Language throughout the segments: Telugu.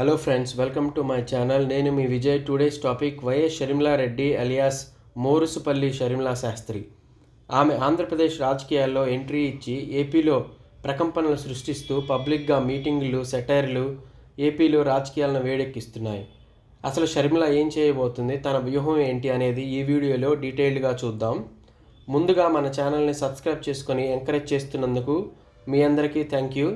Hello friends welcome to my channel నేను మీ Vijay. Today's topic YS Sharmila Reddy alias Morusupalli Sharmila Sastri. ఆమె ఆంధ్రప్రదేశ్ రాజకీయాల్లో ఎంట్రీ ఇచ్చి ఏపీలో ప్రకంపనలు సృష్టిస్తూ పబ్లిక్గా మీటింగులు సెటైర్లు ఏపీలో రాజకీయాలను వేడెక్కిస్తున్నాయి. అసలు షర్మిల ఏం చేయబోతుంది తన వ్యూహం ఏంటి అనేది ఈ వీడియోలో డీటెయిల్డ్గా చూద్దాం. ముందుగా మన ఛానల్ని సబ్స్క్రైబ్ చేసుకొని ఎంకరేజ్ చేస్తున్నందుకు మీ అందరికీ థ్యాంక్ యూ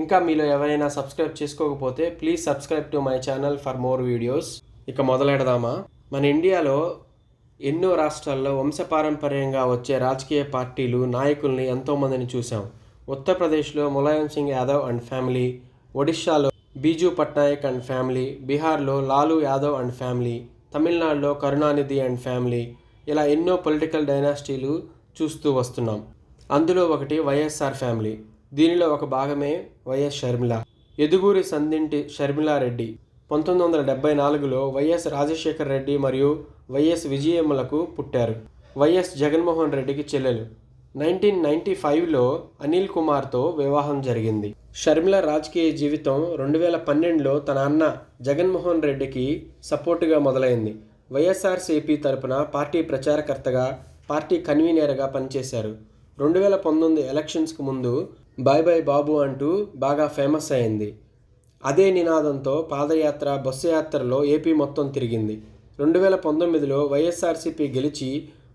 ఇంకా మీలో ఎవరైనా సబ్స్క్రైబ్ చేసుకోకపోతే please subscribe to my channel for more videos. ఇక మొదలెడదామా? మన ఇండియాలో ఎన్నో రాష్ట్రాల్లో వంశపారంపర్యంగా వచ్చే రాజకీయ పార్టీలు నాయకుల్ని ఎంతోమందిని చూసాం ఉత్తరప్రదేశ్లో ములాయం సింగ్ యాదవ్ అండ్ ఫ్యామిలీ ఒడిశాలో బీజూ పట్నాయక్ అండ్ ఫ్యామిలీ బీహార్లో లాలూ యాదవ్ అండ్ ఫ్యామిలీ తమిళనాడులో కరుణానిధి అండ్ ఫ్యామిలీ ఇలా ఎన్నో పొలిటికల్ డైనాసిటీలు చూస్తూ వస్తున్నాం. అందులో ఒకటి వైఎస్ఆర్ ఫ్యామిలీ. దీనిలో ఒక భాగమే వైఎస్ షర్మిల. ఎదుగూరి సందింటి షర్మిలారెడ్డి. పంతొమ్మిది వందల డెబ్బై నాలుగులో వైఎస్ రాజశేఖర్ రెడ్డి మరియు వైఎస్ విజయమ్మలకు పుట్టారు. వైఎస్ జగన్మోహన్ రెడ్డికి చెల్లెలు. నైన్టీన్ నైన్టీ ఫైవ్లో అనిల్ కుమార్తో వివాహం జరిగింది. షర్మిల రాజకీయ జీవితం రెండు వేల పన్నెండులో తన అన్న జగన్మోహన్ రెడ్డికి సపోర్టుగా మొదలైంది. వైఎస్ఆర్సీపీ తరపున పార్టీ ప్రచారకర్తగా పార్టీ కన్వీనర్గా పనిచేశారు. రెండు వేల పంతొమ్మిది ఎలక్షన్స్కు ముందు బాయ్ బాయ్ బాబు అంటూ బాగా ఫేమస్ అయింది. అదే నినాదంతో పాదయాత్ర బస్సు యాత్రలో ఏపీ మొత్తం తిరిగింది. రెండు వేల పంతొమ్మిదిలో వైఎస్ఆర్సీపీ గెలిచి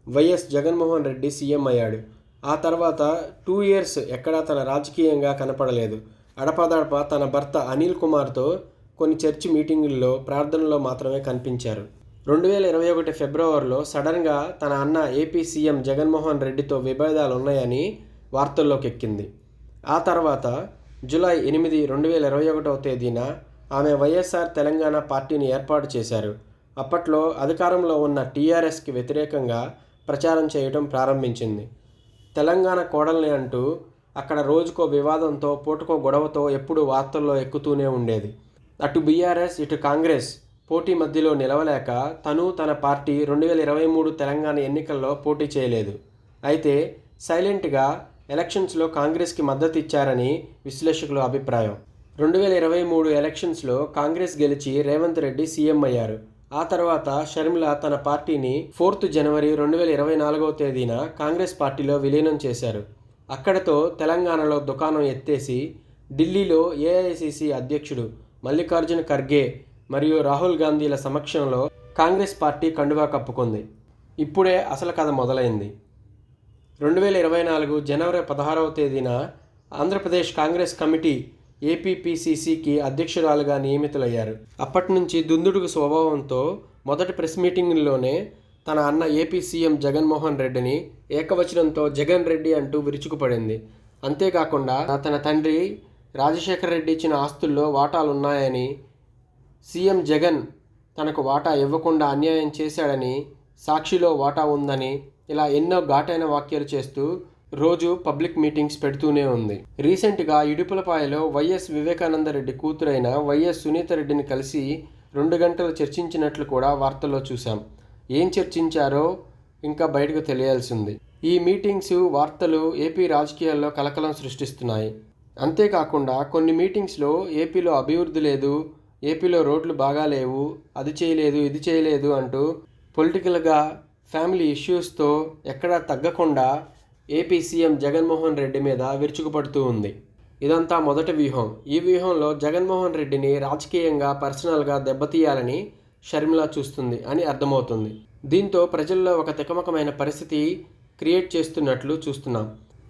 వైఎస్ జగన్మోహన్ రెడ్డి సీఎం అయ్యాడు. ఆ తర్వాత టూ ఇయర్స్ ఎక్కడా తన రాజకీయంగా కనపడలేదు. అడపాదడప తన భర్త అనిల్ కుమార్తో కొన్ని చర్చి మీటింగుల్లో ప్రార్థనలో మాత్రమే కనిపించారు. రెండు వేల ఇరవై ఒకటి ఫిబ్రవరిలో సడన్గా తన అన్న ఏపీ సీఎం జగన్మోహన్ రెడ్డితో విభేదాలు ఉన్నాయని వార్తల్లోకి ఎక్కింది ఆ తర్వాత జూలై ఎనిమిది రెండు వేల ఇరవై ఒకటవ తేదీన ఆమె వైఎస్ఆర్ తెలంగాణ పార్టీని ఏర్పాటు చేశారు. అప్పట్లో అధికారంలో ఉన్న టీఆర్ఎస్కి వ్యతిరేకంగా ప్రచారం చేయడం ప్రారంభించింది. తెలంగాణ కోడల్ని అంటూ అక్కడ రోజుకో వివాదంతో పూటకో గొడవతో ఎప్పుడూ వార్తల్లో ఎక్కుతూనే ఉండేది. అటు బీఆర్ఎస్ ఇటు కాంగ్రెస్ పోటీ మధ్యలో నిలవలేక తను తన పార్టీ రెండు వేల ఇరవై మూడు తెలంగాణ ఎన్నికల్లో పోటీ చేయలేదు. అయితే సైలెంట్గా ఎలక్షన్స్లో కాంగ్రెస్కి మద్దతు ఇచ్చారని విశ్లేషకుల అభిప్రాయం. రెండు వేల ఇరవై మూడు ఎలక్షన్స్లో కాంగ్రెస్ గెలిచి రేవంత్ రెడ్డి సీఎం అయ్యారు. ఆ తర్వాత షర్మిల తన పార్టీని ఫోర్త్ జనవరి రెండు వేల ఇరవై నాలుగవ తేదీన కాంగ్రెస్ పార్టీలో విలీనం చేశారు. అక్కడతో తెలంగాణలో దుకాణం ఎత్తేసి ఢిల్లీలో ఏఐసిసి అధ్యక్షుడు మల్లికార్జున ఖర్గే మరియు రాహుల్ గాంధీల సమక్షంలో కాంగ్రెస్ పార్టీ కండువా కప్పుకుంది. ఇప్పుడే అసలు కథ మొదలైంది. రెండు వేల ఇరవై నాలుగు జనవరి పదహారవ తేదీన ఆంధ్రప్రదేశ్ కాంగ్రెస్ కమిటీ ఏపీపీసీసీకి అధ్యక్షురాలుగా నియమితులయ్యారు. అప్పటి నుంచి దుందుడుకు స్వభావంతో మొదటి ప్రెస్ మీటింగ్లోనే తన అన్న ఏపీ సీఎం జగన్మోహన్ రెడ్డిని ఏకవచనంతో జగన్ రెడ్డి అంటూ విరుచుకుపడింది. అంతేకాకుండా తన తండ్రి రాజశేఖర రెడ్డి ఇచ్చిన ఆస్తుల్లో వాటాలున్నాయని సీఎం జగన్ తనకు వాటా ఇవ్వకుండా అన్యాయం చేశాడని సాక్షిలో వాటా ఉందని ఇలా ఎన్నో ఘాటైన వ్యాఖ్యలు చేస్తూ రోజు పబ్లిక్ మీటింగ్స్ పెడుతూనే ఉంది. రీసెంట్గా ఇడుపులపాయలో వైఎస్ వివేకానందరెడ్డి కూతురైన వైఎస్ సునీత రెడ్డిని కలిసి రెండు గంటలు చర్చించినట్లు కూడా వార్తల్లో చూశాం. ఏం చర్చించారో ఇంకా బయటకు తెలియాల్సింది. ఈ మీటింగ్స్ వార్తలు ఏపీ రాజకీయాల్లో కలకలం సృష్టిస్తున్నాయి. అంతేకాకుండా కొన్ని మీటింగ్స్లో ఏపీలో అభివృద్ధి లేదు ఏపీలో రోడ్లు బాగాలేవు అది చేయలేదు ఇది చేయలేదు అంటూ పొలిటికల్గా ఫ్యామిలీ ఇష్యూస్తో ఎక్కడా తగ్గకుండా ఏపీ సీఎం జగన్మోహన్ రెడ్డి మీద విరుచుకుపడుతూ ఉంది. ఇదంతా మొదటి వ్యూహం. ఈ వ్యూహంలో జగన్మోహన్ రెడ్డిని రాజకీయంగా పర్సనల్గా దెబ్బతీయాలని షర్మిల చూస్తుంది అని అర్థమవుతుంది. దీంతో ప్రజల్లో ఒక తికమకమైన పరిస్థితి క్రియేట్ చేస్తున్నట్లు చూస్తున్నాం.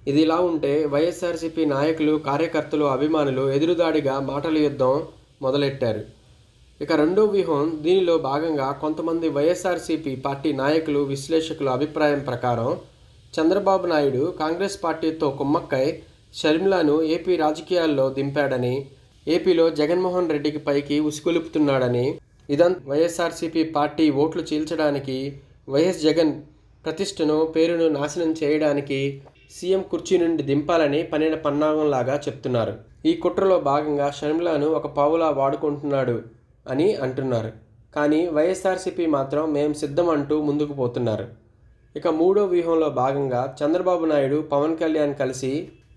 ఇది ఇలా ఉంటే వైఎస్ఆర్సీపీ నాయకులు కార్యకర్తలు అభిమానులు ఎదురుదాడిగా మాటల యుద్ధం మొదలెట్టారు. ఇక రెండో వ్యూహం దీనిలో భాగంగా కొంతమంది వైఎస్ఆర్సీపీ పార్టీ నాయకులు విశ్లేషకుల అభిప్రాయం ప్రకారం చంద్రబాబు నాయుడు కాంగ్రెస్ పార్టీతో కుమ్మక్కై షర్మిలాను ఏపీ రాజకీయాల్లో దింపాడని ఏపీలో జగన్మోహన్ రెడ్డికి పైకి ఉసుకొలుపుతున్నాడని ఇదంతా వైఎస్ఆర్సీపీ పార్టీ ఓట్లు చీల్చడానికి వైఎస్ జగన్ ప్రతిష్టను పేరును నాశనం చేయడానికి సీఎం కుర్చీ నుండి దింపాలని పన్నెండు పన్నాగంలాగా చెప్తున్నారు. ఈ కుట్రలో భాగంగా షర్మిలాను ఒక పావులా వాడుకుంటున్నాడు. అని అంటున్నారు. కానీ వైఎస్ఆర్సీపీ మాత్రం మేం సిద్ధం అంటూ ముందుకు పోతున్నారు. ఇక మూడో వ్యూహంలో భాగంగా చంద్రబాబు నాయుడు పవన్ కళ్యాణ్ కలిసి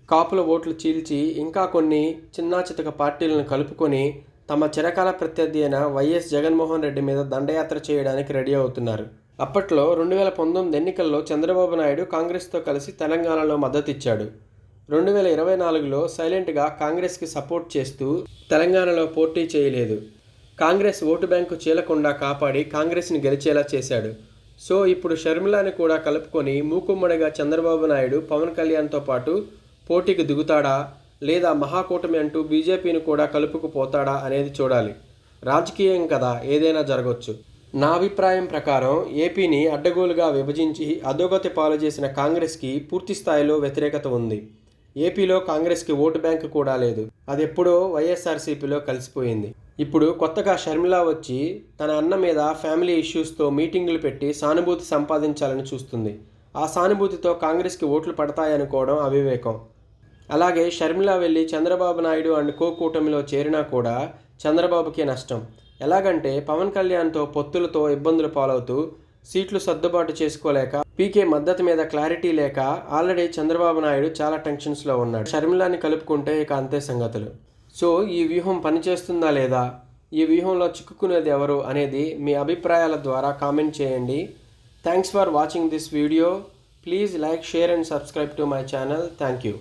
కాపుల ఓట్లు చీల్చి ఇంకా కొన్ని చిన్నా చితక పార్టీలను కలుపుకొని తమ చిరకాల ప్రత్యర్థి అయిన వైఎస్ జగన్మోహన్ రెడ్డి మీద దండయాత్ర చేయడానికి రెడీ అవుతున్నారు. అప్పట్లో రెండు వేల పంతొమ్మిది ఎన్నికల్లో చంద్రబాబు నాయుడు కాంగ్రెస్తో కలిసి తెలంగాణలో మద్దతిచ్చాడు. రెండు వేల ఇరవై నాలుగులో సైలెంట్గా కాంగ్రెస్కి సపోర్ట్ చేస్తూ తెలంగాణలో పోటీ చేయలేదు. కాంగ్రెస్ ఓటు బ్యాంకు చీలకుండా కాపాడి కాంగ్రెస్ని గెలిచేలా చేశాడు. సో ఇప్పుడు షర్మిలాని కూడా కలుపుకొని మూకుమ్మడిగా చంద్రబాబు నాయుడు పవన్ కళ్యాణ్తో పాటు పోటీకి దిగుతాడా? లేదా మహాకూటమి అంటూ బీజేపీని కూడా కలుపుకుపోతాడా అనేది చూడాలి. రాజకీయం కదా ఏదైనా జరగవచ్చు నా అభిప్రాయం ప్రకారం ఏపీని అడ్డగోలుగా విభజించి అధోగతి పాలు చేసిన కాంగ్రెస్కి పూర్తి స్థాయిలో వ్యతిరేకత ఉంది. ఏపీలో కాంగ్రెస్కి ఓటు బ్యాంకు కూడా లేదు. అది ఎప్పుడో వైఎస్ఆర్సీపీలో కలిసిపోయింది. ఇప్పుడు కొత్తగా షర్మిల వచ్చి తన అన్న మీద ఫ్యామిలీ ఇష్యూస్తో మీటింగులు పెట్టి సానుభూతి సంపాదించాలని చూస్తుంది. ఆ సానుభూతితో కాంగ్రెస్కి ఓట్లు పడతాయనుకోవడం అవివేకం. అలాగే షర్మిల వెళ్ళి చంద్రబాబు నాయుడు అండ్ కో కూటమిలో చేరినా కూడా చంద్రబాబుకే నష్టం. ఎలాగంటే పవన్ కళ్యాణ్తో పొత్తులతో ఇబ్బందులు పాలవుతూ సీట్లు సర్దుబాటు చేసుకోలేక పీకే మద్దతు మీద క్లారిటీ లేక ఆల్రెడీ చంద్రబాబు నాయుడు చాలా టెన్షన్స్లో ఉన్నాడు. షర్మిలాని కలుపుకుంటే ఇక అంతే సంగతులు. సో ఈ వ్యూహం పనిచేస్తుందా లేదా? ఈ వ్యూహంలో చిక్కుకునేది ఎవరు అనేది మీ అభిప్రాయాల ద్వారా కామెంట్ చేయండి. Thanks for watching this video please like share and subscribe to my channel thank you